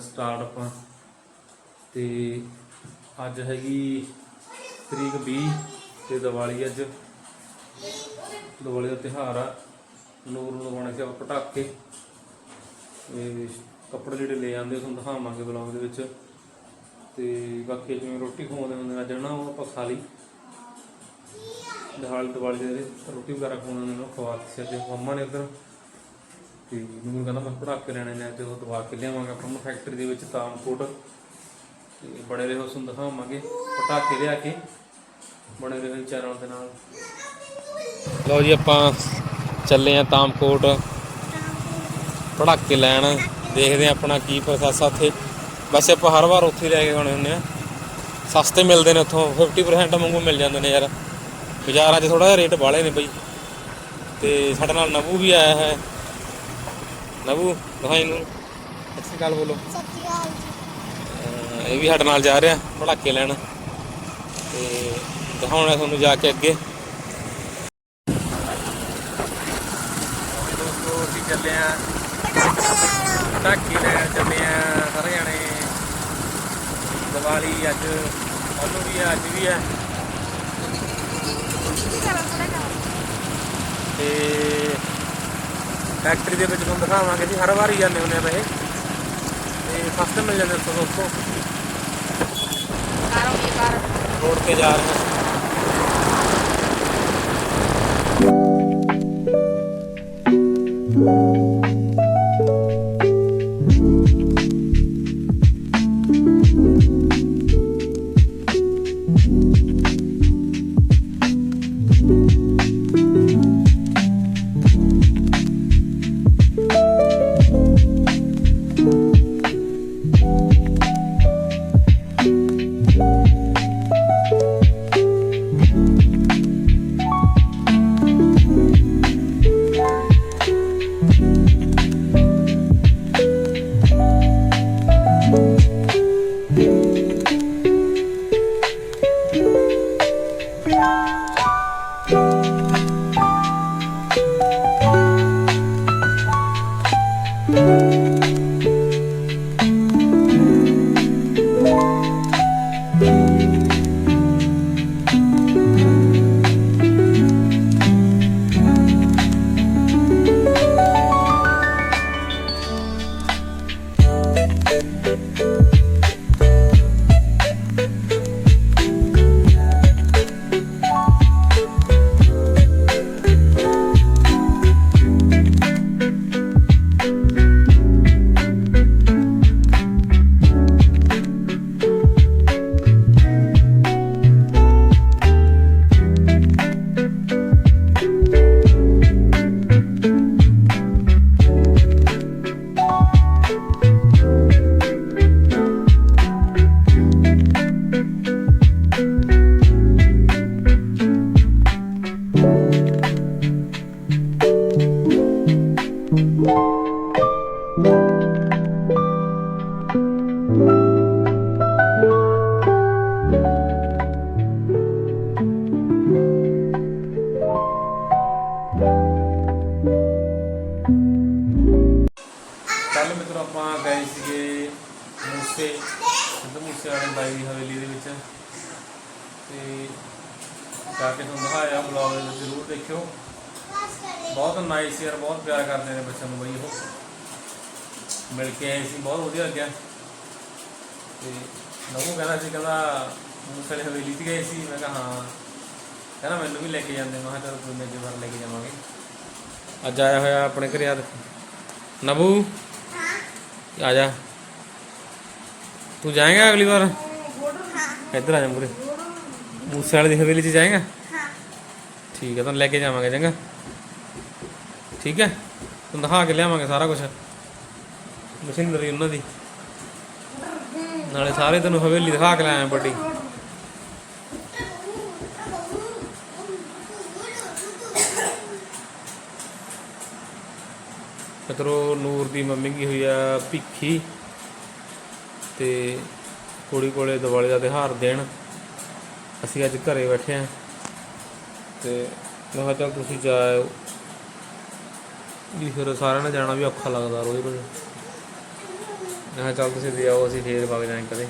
Start ਆਪਾਂ ਤੇ ਅੱਜ ਹੈਗੀ ਤਰੀਕ 20 ਤੇ ਦੀਵਾਲੀ ਅੱਜ। ਦੀਵਾਲੀ ਦਾ ਤਿਉਹਾਰ ਆ। ਨੂਰ ਨੂੰ ਲਗਾਉਣੇ ਸੀ ਆਪਾਂ ਪਟਾਕੇ। ਤੇ ਕੱਪੜੇ ਜਿਹੜੇ ਲੈ ਆਂਦੇ ਤੁਹਾਨੂੰ ਦਿਖਾਵਾਂਗੇ ਬਲੌਗ ਦੇ ਵਿੱਚ। ਤੇ ਬਾਕੀ ਜਿਵੇਂ ਰੋਟੀ ਖਵਾਉਂਦੇ ਹੁੰਦੇ ਅੱਜ ਨਾ ਉਹ ਆਪਾਂ ਖਾ ਲਈ। ਦਿਹਾਲ ਦੀਵਾਲੀ ਦੇ ਰੋਟੀ ਵਗੈਰਾ ਖਵਾਉਂਦੇ ਨੇ ਉਹ ਖਵਾ ਦਿੱਤੀ ਅੱਜ। ਮੰਮਾ ਨੇ ਉਧਰ ਤੇ ਮੈਨੂੰ ਕਹਿੰਦਾ ਮੈਂ ਪੜਾਕੇ ਲੈਣੇ ਨੇ ਤੇ ਉਹ ਦਵਾ ਕੇ ਲਿਆਵਾਂਗੇ ਆਪਾਂ ਨੂੰ ਫੈਕਟਰੀ ਦੇ ਵਿੱਚ ਤਾਮਕੋਟ। ਤੇ ਬੜੇ ਰਹੋ, ਤੁਹਾਨੂੰ ਦਿਖਾਵਾਂਗੇ, ਪਟਾਕੇ ਲਿਆ ਕੇ, ਬਣੇ ਰਹੋ ਚੈਨਲ ਦੇ ਨਾਲ। ਲਓ ਜੀ, ਆਪਾਂ ਚੱਲੇ ਆ ਤਾਮਕੋਟ। ਪੜਾਕੇ ਲੈਣ, ਦੇਖਦੇ ਆ ਆਪਣਾ ਕੀ ਪ੍ਰੋਸੈਸ ਆ ਉੱਥੇ। ਵੈਸੇ ਆਪਾਂ ਹਰ ਵਾਰ ਉੱਥੇ ਲੈ ਕੇ ਆਉਣੇ ਹੁੰਦੇ ਆ ਸਸਤੇ ਮਿਲਦੇ ਨੇ ਉੱਥੋਂ 50% ਵਾਂਗੂ ਮਿਲ ਜਾਂਦੇ ਨੇ ਯਾਰ। ਬਾਜ਼ਾਰਾਂ 'ਚ ਥੋੜਾ ਜਿਹਾ ਰੇਟ ਬਾਲੇ ਨੇ ਬਈ। ਤੇ ਸਾਡੇ ਨਾਲ ਨਬੂ ਵੀ ਆਇਆ ਹੈ। ਨਬੂ ਦਿਖਾਈ ਨੂੰ। ਸਤਿ ਸ਼੍ਰੀ ਅਕਾਲ ਬੋਲੋ। ਇਹ ਵੀ ਸਾਡੇ ਨਾਲ ਜਾ ਰਿਹਾ ਪੜਾਕੇ ਲੈਣ। ਤੇ ਦਿਖਾਉਣਾ ਤੁਹਾਨੂੰ ਜਾ ਕੇ ਅੱਗੇ। ਦੋਸਤੋ ਅਸੀਂ ਚੱਲੇ ਆ। ਪਟਾਕੇ ਲੈਣ ਚੱਲੇ ਆ ਸਾਰੇ ਜਾਣੇ ਦੀਵਾਲੀ ਅੱਜ ਕੱਲ੍ਹ ਵੀ ਹੈ ਅੱਜ ਵੀ ਹੈ ਤੇ ਫੈਕਟਰੀ ਦੇ ਵਿੱਚ ਤੁਹਾਨੂੰ ਦਿਖਾਵਾਂਗੇ ਜੀ ਹਰ ਵਾਰ ਹੀ ਜਾਂਦੇ ਹੁੰਦੇ ਆ ਵੈਸੇ ਤੇ ਸਸਤੇ ਮਿਲ ਜਾਂਦੇ ਦੋਸਤੋ। ਰੋਡ ਤੇ ਜਾ ਰਹੇ ਹਾਂ ਵਾਲੇ ਬਾਈ ਦੀ ਹਵੇਲੀ ਦੇ ਵਿੱਚ। ਤੇ ਜਾ ਕੇ ਤੁਹਾਨੂੰ ਦਿਖਾਇਆ ਬਲੌਗ ਦੇ ਵਿੱਚ ਜ਼ਰੂਰ ਦੇਖਿਓ। ਬਹੁਤ ਨਾਈਸ ਯਾਰ ਬਹੁਤ ਪਿਆਰ ਕਰਦੇ ਨੇ ਬੱਚਿਆਂ ਨੂੰ ਬਈ ਉਹ। ਮਿਲ ਕੇ ਆਏ ਸੀ ਬਹੁਤ ਵਧੀਆ ਲੱਗਿਆ। ਤੇ ਨਵੂ ਕਹਿੰਦਾ ਸੀ ਕਹਿੰਦਾ ਮੂਸੇ ਵਾਲੀ ਹਵੇਲੀ 'ਚ ਗਏ ਸੀ। ਮੈਂ ਕਿਹਾ ਹਾਂ। ਕਹਿੰਦਾ ਮੈਨੂੰ ਵੀ ਲੈ ਕੇ ਜਾਂਦੇ। ਮੈਂ ਕਿਹਾ ਚਲੋ ਕੋਈ ਨਹੀਂ ਵਾਰ ਲੈ ਕੇ ਜਾਵਾਂਗੇ। ਅੱਜ ਆਇਆ ਹੋਇਆ ਆਪਣੇ ਘਰੇ ਆ ਨਬੂ ਆ ਜਾ। ਤੂੰ ਜਾਏਗਾ ਅਗਲੀ ਵਾਰ? ਇੱਧਰ ਆ ਜਾ ਮੁਰੇ। ਮੂਸੇ ਵਾਲੇ ਦੀ ਹਵੇਲੀ 'ਚ ਜਾਏਗਾ? ਠੀਕ ਹੈ ਤੁਹਾਨੂੰ ਲੈ ਕੇ ਜਾਵਾਂਗੇ ਚੰਗਾ। ਠੀਕ ਹੈ ਤੁਹਾਨੂੰ ਦਿਖਾ ਕੇ ਲਿਆਵਾਂਗੇ ਸਾਰਾ ਕੁਝ ਮਸ਼ੀਨਰੀ ਉਹਨਾਂ ਦੀ। ਨਾਲੇ ਸਾਰੇ ਤੈਨੂੰ ਹਵੇਲੀ ਦਿਖਾ ਕੇ ਲਿਆਵਾਂ ਵੱਡੀ। ਮਿੱਤਰੋ ਨੂਰ ਦੀ ਮੰਮੀ ਕੀ ਹੋਈ ਆ ਭਿੱਖੀ। ਤੇ ਕੁੜੀ ਕੋਲੇ ਦੀਵਾਲੀ ਦਾ ਤਿਉਹਾਰ ਦੇਣ। ਅਸੀਂ ਅੱਜ ਘਰੇ ਬੈਠੇ ਆ। ਤੇ ਮੈਂ ਕਿਹਾ ਚੱਲ ਤੁਸੀਂ ਜਾਇਓ ਵੀ ਫਿਰ ਸਾਰਿਆਂ ਨੇ ਜਾਣਾ ਵੀ ਔਖਾ ਲੱਗਦਾ ਰੋਜ਼ ਰੋਜ਼। ਹਾਂ ਚੱਲ ਤੁਸੀਂ ਦੇ ਆਓ ਅਸੀਂ ਫੇਰ ਵਗ ਜਾਾਂਗੇ ਕਦੇ।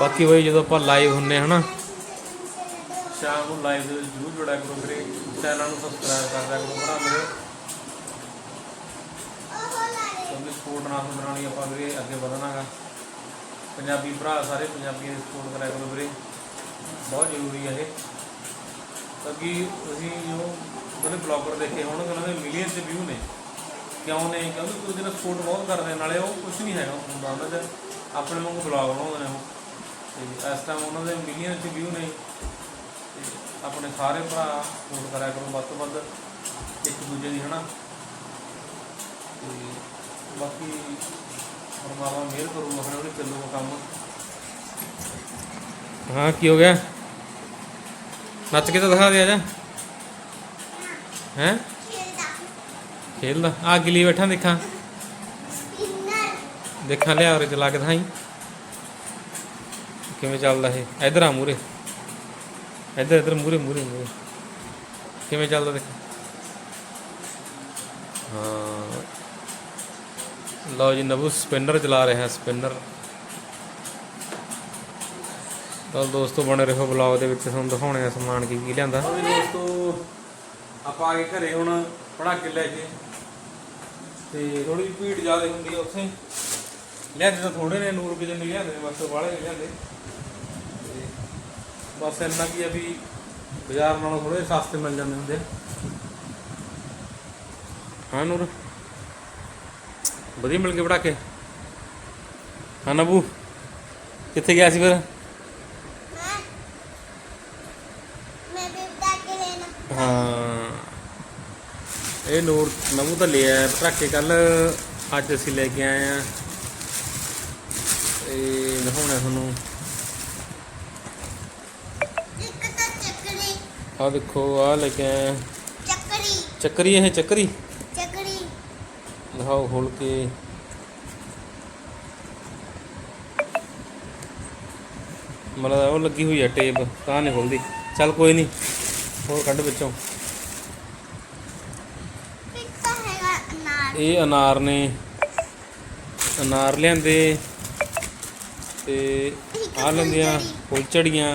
ਬਾਕੀ ਬਈ ਜਦੋਂ ਆਪਾਂ ਲਾਈਵ ਹੁੰਨੇ ਹਨਾ। ਸ਼ਾਮ ਨੂੰ ਲਾਈਵ ਦੇ ਵਿੱਚ ਜ਼ਰੂਰ ਜੁੜਿਆ ਕਰੋ ਮੇਰੇ ਚੈਨਲ ਨੂੰ ਸਬਸਕ੍ਰਾਈਬ ਕਰ ਦਿਆ ਕਰੋ ਭਰਾ ਮੇਰੇ ਕਿਉਂਕਿ ਸਪੋਰਟ ਨਾਲ ਬਣਾਉਣੀ ਆਪਾਂ ਵੀਰੇ, ਅੱਗੇ ਵਧਣਾਗਾ। ਪੰਜਾਬੀ ਭਰਾ ਸਾਰੇ ਪੰਜਾਬੀਆਂ ਦੀ ਸਪੋਰਟ ਕਰਿਆ ਕਰੋ ਵੀਰੇ। ਬਹੁਤ ਜ਼ਰੂਰੀ ਹੈ ਇਹ। ਕਿਉਂਕਿ ਅਸੀਂ ਜੋ ਜਿਹੜੇ ਬਲੌਗਰ ਦੇਖੇ ਹੋਣਗੇ, ਉਹਨਾਂ ਦੇ ਮਿਲੀਅਨ ਚ ਵਿਊ ਨੇ। ਕਿਉਂ ਨੇ? ਕਿਉਂਕਿ ਕੋਈ ਜਿਹੜਾ ਸਪੋਰਟ ਬਹੁਤ ਕਰਦੇ ਨਾਲੇ ਉਹ ਕੁਝ ਨਹੀਂ ਹੈਗਾ ਹੁੰਦਾ, ਉਹਨਾਂ ਦੇ ਆਪਣੇ ਵਾਂਗੂ ਬਲੌਗ ਬਣਾਉਂਦੇ ਨੇ ਉਹ। ਤੇ ਇਸ ਟਾਈਮ ਉਹਨਾਂ ਦੇ ਮਿਲੀਅਨ ਚ ਵਿਊ ਨੇ। ਤੇ ਆਪਣੇ ਸਾਰੇ ਭਰਾ ਸਪੋਰਟ ਕਰਿਆ ਕਰੋ ਵੱਧ ਤੋਂ ਵੱਧ, ਇੱਕ ਦੂਜੇ ਦੀ, ਹਨਾ? ਤੇ ਬਾਕੀ ਪਰਮਾਤਮਾ ਮਿਹਰ ਕਰੂਗਾ ਫਿਰ ਉਹਨੇ ਚੱਲੂਗਾ ਕੰਮ। ਹਾਂ ਕੀ ਹੋ ਗਿਆ? ਨੱਚ ਕੇ ਤਾਂ ਦਿਖਾ ਦੇ ਆ ਜਾ। ਹੈ? ਖੇਲਦਾ। ਆ ਗਿਲੀ ਬੈਠਾ ਦੇਖਾਂ। ਦੇਖਾਂ ਲਿਆ ਉਰੇ ਚਲਾ ਕੇ ਦਿਖਾਈ। ਕਿਵੇਂ ਚੱਲਦਾ ਇਹ? ਇਧਰ ਆ ਮੂਰੇ ਇਧਰ ਇਧਰ ਮੂਰੇ ਮੂਰੇ ਮੂਰੇ ਕਿਵੇਂ ਚੱਲਦਾ ਦੇਖ। ਹਾਂ। ਲਓ ਜੀ ਨਬੂ ਸਪਿਨਰ ਚਲਾ ਰਿਹਾ ਸਪਿਨਰ। ਤਾਂ ਦੋਸਤੋ ਬਣੇ ਰਹੋ ਬਲੌਗ ਦੇ ਵਿੱਚ ਤੁਹਾਨੂੰ ਦਿਖਾਉਣੇ ਆ ਸਮਾਨ ਕੀ ਕੀ ਲਿਆਂਦਾ। ਵੀ ਦੋਸਤੋ ਆਪਾਂ ਆ ਗਏ ਘਰੇ ਹੁਣ ਪੜਾ ਕੇ ਲੈ ਕੇ। ਤੇ ਥੋੜੀ ਭੀੜ ਜ਼ਿਆਦਾ ਹੁੰਦੀ ਆ ਉੱਥੇ। ਲਿਆਂਦੇ ਤਾਂ ਥੋੜੇ ਨੇ ਨੂਰ ਕਿਜਨ ਨਹੀਂ ਲਿਆਂਦੇ ਬਸ ਵਾਲੇ ਲਿਆਂਦੇ। ਤੇ ਬਸ ਇੰਨਾ ਕੀ ਆ ਵੀ ਬਾਜ਼ਾਰ ਨਾਲੋਂ ਥੋੜੇ ਸਸਤੇ ਮਿਲ ਜਾਂਦੇ ਹੁੰਦੇ ਆ। ਹਾਂ ਨੂਰ। ਵਧੀਆ ਮਿਲ ਕੇ ਪਟਾਕੇ। ਹਾਂ ਨਬੂ ਕਿੱਥੇ ਗਿਆ ਸੀ ਫਿਰ? ਹਾਂ ਇਹ ਨੂਰ ਨਬੂ ਤਾਂ ਲਿਆ ਪਟਾਕੇ ਕੱਲ ਅੱਜ ਅਸੀਂ ਲੈ ਕੇ ਆਏ ਆ ਇਹ ਦਿਖਾਉਣਾ ਤੁਹਾਨੂੰ। ਆ ਦੇਖੋ ਆ ਲੈ ਕੇ ਆਏ ਆ। ਚੱਕਰੀ ਇਹ ਚੱਕਰੀ? ਦਿਖਾਓ ਖੋਲ ਕੇ। ਮਤਲਬ ਉਹ ਲੱਗੀ ਹੋਈ ਹੈ ਟੇਪ ਤਾਂ ਨਹੀਂ ਖੁੱਲਦੀ। ਚੱਲ ਕੋਈ ਨਹੀਂ, ਹੋਰ ਕੱਢ ਵਿੱਚੋਂ। ਇਹ ਅਨਾਰ ਨੇ। ਅਨਾਰ ਲਿਆਂਦੇ, ਤੇ ਆ ਲੈਂਦੀਆਂ ਫੁੱਲਝੜੀਆਂ।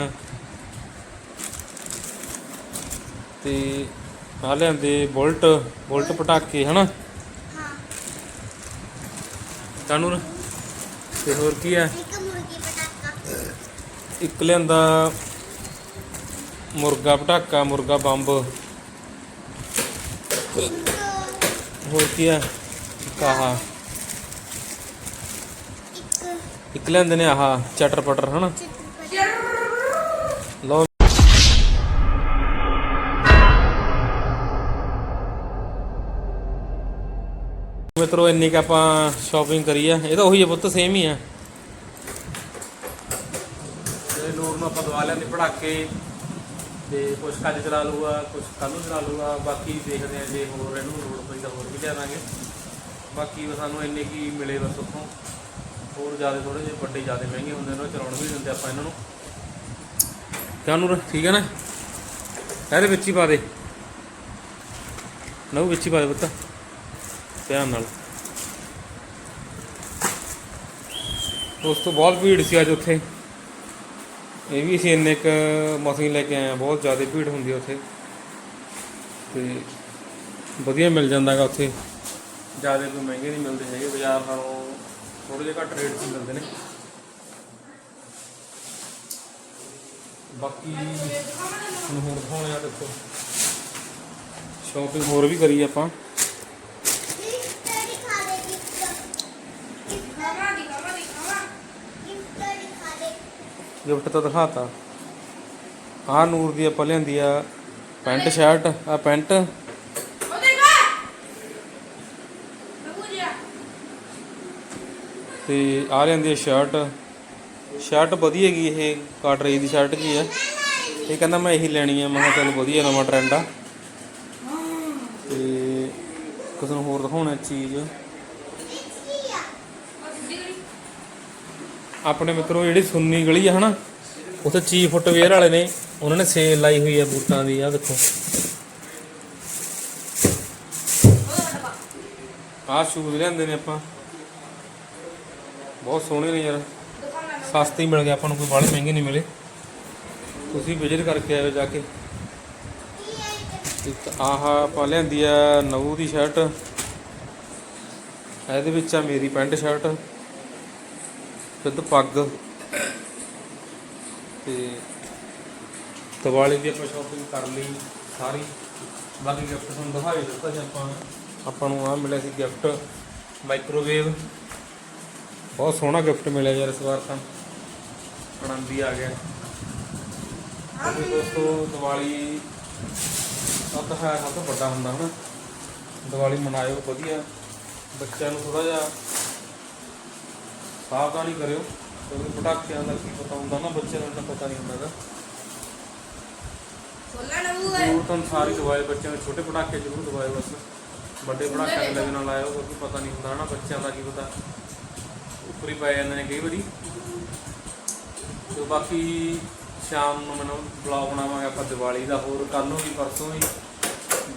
ਤੇ ਆ ਲਿਆਂਦੇ ਬੁਲਟ ਬੁਲਟ ਪਟਾਕੇ, ਹਨਾ? ਕਾਨੂੰਨ। ਤੇ ਹੋਰ ਕੀ ਆ ਇੱਕ ਲਿਆਂਦਾ ਮੁਰਗਾ ਪਟਾਕਾ ਮੁਰਗਾ ਬੰਬ। ਹੋਰ ਕੀ ਇੱਕ ਆਹ। ਇੱਕ ਲਿਆਂਦੇ ਨੇ ਆਹ ਚਟਰ ਪਟਰ ਹਨਾ? ਮਿੱਤਰੋ ਇੰਨੀ ਕ ਆਪਾਂ ਸ਼ਾਪਿੰਗ ਕਰੀ ਆ। ਇਹ ਤਾਂ ਉਹੀ ਆ ਪੁੱਤ ਸੇਮ ਹੀ ਆ। ਇਹ ਨੂਰ ਨੂੰ ਆਪਾਂ ਦਵਾ ਲਿਆਂਦੇ ਪੜਾਕੇ ਤੇ ਕੁਝ ਕੱਲ ਚਲਾ ਲੂਗਾ ਕੁਝ ਕੱਲ ਨੂੰ ਚਲਾ ਲੂਗਾ ਬਾਕੀ ਦੇਖਦੇ ਆ ਜੇ ਹੋਰ ਇਹਨੂੰ ਲੋੜ ਪਈ ਤਾਂ ਹੋਰ ਵੀ ਲਿਆ ਦਾਂਗੇ ਬਾਕੀ ਸਾਨੂੰ ਇੰਨੇ ਕੀ ਮਿਲੇ ਬਸ ਉੱਥੋਂ। ਹੋਰ ਜ਼ਿਆਦਾ ਥੋੜੇ ਜਿਹੇ ਵੱਡੇ ਜ਼ਿਆਦਾ ਮਹਿੰਗੇ ਹੁੰਦੇ ਨੇ ਚਲਾਉਣ ਵੀ ਦਿੰਦੇ ਆਪਾਂ ਇਹਨਾਂ ਨੂੰ। ਕਿਆ ਨੂਰ ਠੀਕ ਹੈ ਨਾ? ਇਹਦੇ ਵਿੱਚ ਹੀ ਪਾ ਦੇ। ਨਹੁੰ ਵਿੱਚ ਹੀ ਪਾ ਦੇ ਪੁੱਤ। ਧਿਆਨ ਨਾਲ। ਉਸ ਤੋਂ ਬਹੁਤ ਭੀੜ ਸੀ ਅੱਜ ਉੱਥੇ। ਇਹ ਵੀ ਅਸੀਂ ਇੰਨੇ ਕ ਮਸੀਂ ਲੈ ਕੇ ਆਏ ਆ ਬਹੁਤ ਜ਼ਿਆਦਾ ਭੀੜ ਹੁੰਦੀ ਆ ਉੱਥੇ। ਤੇ ਵਧੀਆ ਮਿਲ ਜਾਂਦਾਗਾ ਉੱਥੇ। ਜ਼ਿਆਦਾ ਕੋਈ ਮਹਿੰਗੇ ਨਹੀਂ ਮਿਲਦੇ ਹੈਗੇ ਬਾਜ਼ਾਰ ਨਾਲੋਂ ਥੋੜੇ ਜਿਹੇ ਘੱਟ ਰੇਟ 'ਚ ਮਿਲਦੇ ਨੇ। ਬਾਕੀ ਹੁਣ ਹੋਰ ਦਿਖਾਉਣੇ ਆ ਦੇਖੋ। ਸ਼ਾਪਿੰਗ ਹੋਰ ਵੀ ਕਰੀ ਆਪਾਂ। ਗਿਫਟ ਤਾਂ ਦਿਖਾਤਾ। ਆਹ ਨੂਰ ਦੀ ਆਪਾਂ ਲਿਆਂਦੀ ਆ ਪੈਂਟ ਸ਼ਰਟ ਆ ਪੈਂਟ। ਤੇ ਆ ਲਿਆਂਦੀ ਆ ਸ਼ਰਟ ਸ਼ਰਟ ਵਧੀਆ ਹੈਗੀ ਇਹ ਕਾਟਰੇਜ ਦੀ ਸ਼ਰਟ ਕੀ ਆ। ਇਹ ਕਹਿੰਦਾ ਮੈਂ ਇਹੀ ਲੈਣੀ ਆ ਮੈਂ ਕਿਹਾ ਚੱਲ ਵਧੀਆ ਨਵਾਂ ਟ੍ਰੈਂਡ ਆ। ਤੇ ਕਿਸੇ ਨੂੰ ਹੋਰ ਦਿਖਾਉਣਾ ਚੀਜ਼। ਆਪਣੇ ਮਿੱਤਰੋ, ਜਿਹੜੀ ਸੁੰਨੀ ਗਲੀ ਆ, ਹਨਾ, ਉੱਥੇ ਚੀਫ ਫੁੱਟਵੇਅਰ ਵਾਲੇ ਨੇ, ਉਹਨਾਂ ਨੇ ਸੇਲ ਲਾਈ ਹੋਈ ਆ ਬੂਟਾਂ ਦੀ ਆ ਦੇਖੋ। ਆਹ ਸ਼ੂਜ਼ ਲਿਆਂਦੇ ਨੇ ਆਪਾਂ। ਬਹੁਤ ਸੋਹਣੇ ਨੇ ਯਾਰ। ਸਸਤੇ ਮਿਲ ਗਏ, ਆਪਾਂ ਨੂੰ ਕੋਈ ਬਾਹਲੇ ਮਹਿੰਗੇ ਨਹੀਂ ਮਿਲੇ। ਤੁਸੀਂ ਵਿਜ਼ਿਟ ਕਰਕੇ ਆਇਓ ਜਾ ਕੇ। ਇੱਕ ਆਹ ਆਪਾਂ ਲਿਆਂਦੀ ਆ ਨਵੂ ਦੀ ਸ਼ਰਟ ਇਹਦੇ ਵਿੱਚ ਆ ਮੇਰੀ ਪੈਂਟ ਸ਼ਰਟ ਸਿੱਧ ਪੱਗ ਤੇ ਦੀਵਾਲੀ ਦੀ ਆਪਾਂ ਸ਼ਾਪਿੰਗ ਕਰ ਲਈ ਸਾਰੀ। ਬਾਕੀ ਗਿਫਟ ਤੁਹਾਨੂੰ ਦਿਖਾਈ ਦਿੱਤਾ ਸੀ ਆਪਾਂ ਆਪਾਂ ਨੂੰ ਆ ਮਿਲਿਆ ਸੀ ਗਿਫਟ ਮਾਈਕ੍ਰੋਵੇਵ ਬਹੁਤ ਸੋਹਣਾ ਗਿਫਟ ਮਿਲਿਆ ਯਾਰ ਇਸ ਵਾਰ ਤਾਂ। ਹੀ ਆ ਗਿਆ। ਕਿਉਂਕਿ ਦੋਸਤੋ, ਦੀਵਾਲੀ ਸਭ ਤੋਂ ਹੈ ਸਭ ਤੋਂ ਵੱਡਾ ਹੁੰਦਾ ਹਨਾ। ਦੀਵਾਲੀ ਮਨਾਇਓ ਵਧੀਆ। ਬੱਚਿਆਂ ਨੂੰ ਥੋੜਾ ਜਿਹਾ ਸਾਵਧਾਨੀ ਕਰਿਓ ਕਿਉਂਕਿ ਪਟਾਕਿਆਂ ਦਾ ਕੀ ਪਤਾ ਹੁੰਦਾ ਨਾ ਬੱਚਿਆਂ ਨੂੰ ਤਾਂ ਪਤਾ ਨਹੀਂ ਹੁੰਦਾ ਹੈ ਜ਼ਰੂਰ ਤਾਂ ਸਾਰੀ ਦਵਾਈ ਬੱਚਿਆਂ ਨੂੰ ਛੋਟੇ ਪਟਾਕੇ ਜ਼ਰੂਰ ਦਵਾਇਓ ਬਸ। ਵੱਡੇ ਪਟਾਕਿਆਂ ਦੇ ਲੱਗ ਨਾ ਲਾਇਓ ਕਿਉਂਕਿ ਪਤਾ ਨਹੀਂ ਹੁੰਦਾ ਨਾ ਬੱਚਿਆਂ ਦਾ ਕੀ ਪਤਾ। ਉੱਪਰ ਹੀ ਪੈ ਜਾਂਦੇ ਨੇ ਕਈ ਵਾਰੀ। ਤੇ ਬਾਕੀ ਸ਼ਾਮ ਨੂੰ ਮੈਨੂੰ ਬਲੌਗ ਬਣਾਵਾਂਗੇ ਆਪਾਂ ਦੀਵਾਲੀ ਦਾ ਹੋਰ ਕੱਲ ਨੂੰ ਵੀ ਪਰਸੋਂ ਵੀ।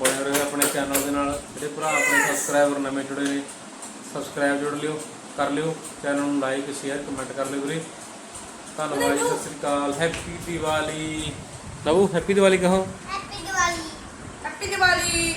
ਬਣੇ ਰਹੋ ਆਪਣੇ ਚੈਨਲ ਦੇ ਨਾਲ। ਜਿਹੜੇ ਭਰਾ ਆਪਣੇ ਸਬਸਕ੍ਰਾਈਬਰ ਨਵੇਂ ਜੁੜੇ ਨੇ ਸਬਸਕ੍ਰਾਈਬ ਜੁੜ ਲਿਓ। ਕਰ ਲਿਓ। ਚੈਨਲ ਨੂੰ ਲਾਈਕ ਸ਼ੇਅਰ ਕਮੈਂਟ ਕਰ ਲਿਓ ਵੀਰੇ। ਧੰਨਵਾਦ ਜੀ ਸਤਿ ਸ੍ਰੀ ਅਕਾਲ। ਹੈਪੀ ਦੀਵਾਲੀ ਨਵੂ ਹੈਪੀ ਦੀਵਾਲੀ ਕਹੋ। Happy Diwali happy Diwali